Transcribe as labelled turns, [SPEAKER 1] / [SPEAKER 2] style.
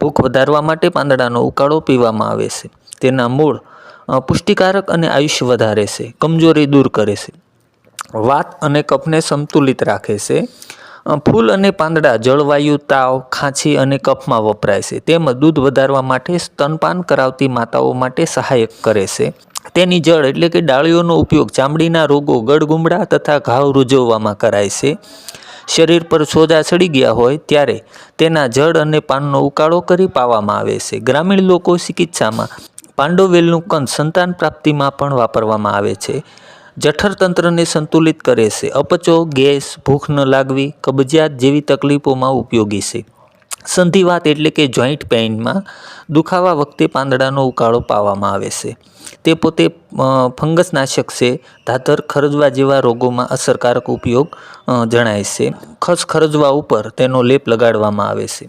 [SPEAKER 1] ભૂખ વધારવા માટે પાંદડાનો ઉકાળો પીવામાં આવે છે. તેના મૂળ પુષ્ટિકારક અને આયુષ્ય વધારે છે, કમજોરી દૂર કરે છે. વાત અને કફને સંતુલિત રાખે છે. ફૂલ અને પાંદડા જળવાયુ, તાવ ખાંસી અને કફમાં વપરાય છે. તેમજ દૂધ વધારવા માટે સ્તનપાન કરાવતી માતાઓ માટે સહાયક કરે છે. તેની જળ એટલે કે ડાળીઓનો ઉપયોગ ચામડીના રોગો, ગળગુમડા તથા ઘાવ રૂજવવામાં કરાય છે. શરીર પર સોજા ચડી ગયા હોય ત્યારે તેના જળ અને પાનનો ઉકાળો કરી પાવામાં આવે છે. ગ્રામીણ લોકો ચિકિત્સામાં પાંડોવેલનું કંદ સંતાન પ્રાપ્તિમાં પણ વાપરવામાં આવે છે. જઠર તંત્રને સંતુલિત કરે છે. અપચો, ગેસ, ભૂખ ન લાગવી, કબજિયાત જેવી તકલીફોમાં ઉપયોગી છે. સંધિવાત એટલે કે જોઈન્ટ પેઇનમાં દુખાવા વખતે પાંદડાનો ઉકાળો પાવામાં આવે છે. તે પોતે ફંગસનાશક છે. ધાતર ખરજવા જેવા રોગોમાં અસરકારક ઉપયોગ જણાય છે. ખસ ખરજવા ઉપર તેનો લેપ લગાડવામાં આવે છે.